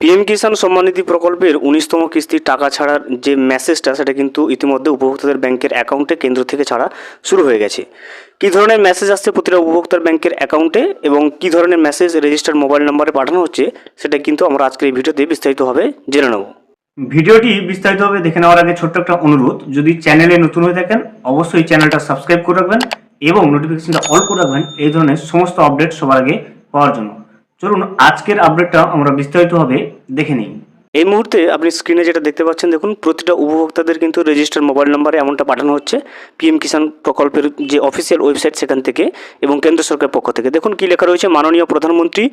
PM কিষাণ সম্মানিধি প্রকল্পের উনিশতম কিস্তির টাকা ছাড়ার যে মেসেজটা, সেটা কিন্তু ইতিমধ্যে উপভোক্তাদের ব্যাংকের অ্যাকাউন্টে কেন্দ্র থেকে ছাড়া শুরু হয়ে গেছে। কী ধরনের মেসেজ আসছে প্রতিটা উপভোক্তার ব্যাংকের অ্যাকাউন্টে এবং কী ধরনের মেসেজ রেজিস্টার্ড মোবাইল নম্বরে পাঠানো হচ্ছে, সেটা কিন্তু আমরা আজকের এই ভিডিওতে বিস্তারিতভাবে জেনে নেব। ভিডিওটি বিস্তারিতভাবে দেখে নেওয়ার আগে ছোট্ট একটা অনুরোধ, যদি চ্যানেলে নতুন হয়ে থাকেন, অবশ্যই চ্যানেলটা সাবস্ক্রাইব করে রাখবেন এবং নোটিফিকেশনটা অল করে রাখবেন, এই ধরনের সমস্ত আপডেট সবার আগে পাওয়ার জন্য। চলুন, আজকের আপডেটটা আমরা বিস্তারিতভাবে দেখে নিই। এই মুহূর্তে আপনি স্ক্রিনে যেটা দেখতে পাচ্ছেন, দেখুন, প্রতিটা উপভোক্তাদের কিন্তু রেজিস্টার মোবাইল নম্বরে এমনটা পাঠানো হচ্ছে পিএম কিষাণ প্রকল্পের যে অফিসিয়াল ওয়েবসাইট সেখান থেকে এবং কেন্দ্র সরকারের পক্ষ থেকে। দেখুন, কী লেখা রয়েছে, মাননীয় প্রধানমন্ত্রী,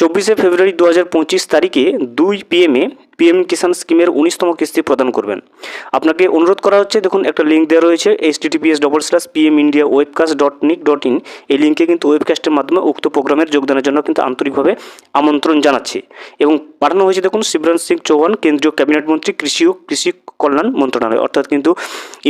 চব্বিশে ফেব্রুয়ারি দু হাজার পঁচিশ তারিখে দুই পিএমে পিএম কিষাণ স্কিমের উনিশতম কিস্তি প্রদান করবেন। আপনাকে অনুরোধ করা হচ্ছে, দেখুন একটা লিঙ্ক দেওয়া রয়েছে H TTPS double slash PM India webcast dot NIC dot in এই লিঙ্কে কিন্তু ওয়েবকাস্টের মাধ্যমে উক্ত প্রোগ্রামের যোগদানের জন্য কিন্তু আন্তরিকভাবে আমন্ত্রণ জানাচ্ছে। এবং পাঠানো হয়েছে, দেখুন, শিবরাজ সিং চৌহান, কেন্দ্রীয় ক্যাবিনেট মন্ত্রী, কৃষি ও কৃষি কল্যাণ মন্ত্রণালয়। অর্থাৎ কিন্তু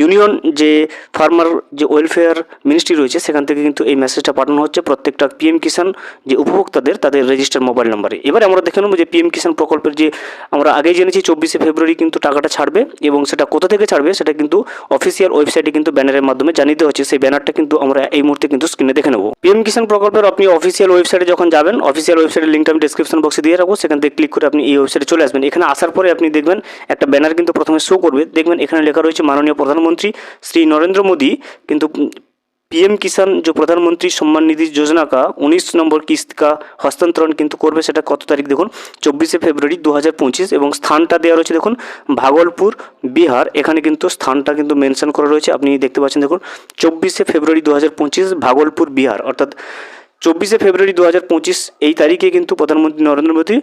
ইউনিয়ন যে ফার্মার যে ওয়েলফেয়ার মিনিস্ট্রি রয়েছে, সেখান থেকে কিন্তু এই মেসেজটা পাঠানো হচ্ছে। প্রত্যেকটা পিএম কিষাণ যে উপভোক্তাদের, তাদের রেজিস্টার মোবাইল নাম্বারে এবারে আমরা দেখে নেব যে পিএম কিষাণ প্রকল্পের যে আমরা আগেই জেনেছি চব্বিশে ফেব্রুয়ারি কিন্তু টাকাটা ছাড়বে এবং সেটা কোথা থেকে ছাড়বে সেটা কিন্তু অফিসিয়াল ওয়েবসাইটে কিন্তু ব্যানারের মাধ্যমে জানিয়ে দেওয়া হচ্ছে। সেই ব্যানারটা কিন্তু আমরা এই মুহূর্তে কিন্তু স্ক্রিনে দেখে নেব। পিএম কিষাণ প্রকল্পের আপনি অফিসিয়াল ওয়েবসাইটে যখন যাবেন অফিসিয়াল ওয়েবসাইটের লিঙ্কটা আমি ডিসক্রিপশন বক্সে দিয়ে রাখব। সেখান থেকে ক্লিক করে আপনি এই ওয়েবসাইটে চলে আসবেন। এখানে আসার পরে আপনি দেখবেন একটা ব্যানার কিন্তু প্রথমে শো করবে। দেখবেন এখানে লেখা রয়েছে মাননীয় প্রধানমন্ত্রী শ্রী নরেন্দ্র মোদী কিন্তু पीएम किसान जो प्रधानमंत्री सम्मान निधि योजना का उन्नीस নম্বর কিস্তি কা হস্তান্তরণ কিন্তু করবে সেটা কত তারিখ দেখুন চব্বিশে ফেব্রুয়ারি দু হাজার পঁচিশ এবং স্থানটা দেওয়া রয়েছে দেখুন ভাগলপুর বিহার এখানে কিন্তু স্থানটা কিন্তু মেনশন করা রয়েছে আপনি দেখতে পাচ্ছেন দেখুন চব্বিশে ফেব্রুয়ারি দু হাজার পঁচিশ ভাগলপুর বিহার অর্থাৎ চব্বিশে ফেব্রুয়ারি দু হাজার পঁচিশ এই তারিখে কিন্তু প্রধানমন্ত্রী নরেন্দ্র মোদী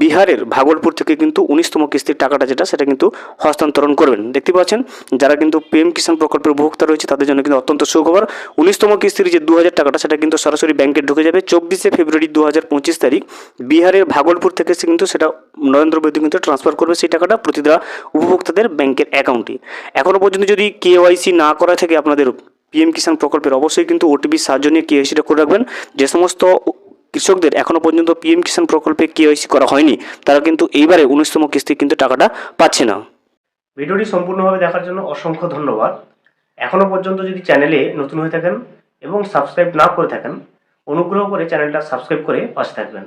বিহারের ভাগলপুর থেকে কিন্তু উনিশতম কিস্তির টাকাটা যেটা সেটা কিন্তু হস্তান্তরণ করবেন। দেখতে পাচ্ছেন, যারা কিন্তু পিএম কিষাণ প্রকল্পের উপভোক্তা রয়েছে, তাদের জন্য কিন্তু অত্যন্ত সুখবর। উনিশতম কিস্তির যে দু হাজার টাকাটা সেটা কিন্তু সরাসরি ব্যাংকে ঢুকে যাবে। চব্বিশে ফেব্রুয়ারি দু হাজার পঁচিশ তারিখ বিহারের ভাগলপুর থেকে সে কিন্তু সেটা নরেন্দ্র মোদী কিন্তু ট্রান্সফার করবে সেই টাকাটা প্রতিটা উপভোক্তাদের ব্যাংকের অ্যাকাউন্টে এখনও পর্যন্ত যদি কেওয়াইসি না করা থেকে আপনাদের পিএম কিষাণ প্রকল্পের অবশ্যই কিন্তু ওটিপির সাহায্য নিয়ে কেওয়াইসিটা করে রাখবেন। যে সমস্ত কৃষকদের এখনও পর্যন্ত পিএম কিষাণ প্রকল্পে কেওয়াইসি করা হয়নি, তারা কিন্তু এইবারে উনিশতম কিস্তি কিন্তু টাকাটা পাচ্ছে না। ভিডিওটি সম্পূর্ণভাবে দেখার জন্য অসংখ্য ধন্যবাদ। এখনও পর্যন্ত যদি চ্যানেলে নতুন হয়ে থাকেন এবং সাবস্ক্রাইব না করে থাকেন, অনুগ্রহ করে চ্যানেলটা সাবস্ক্রাইব করে পাশে থাকবেন।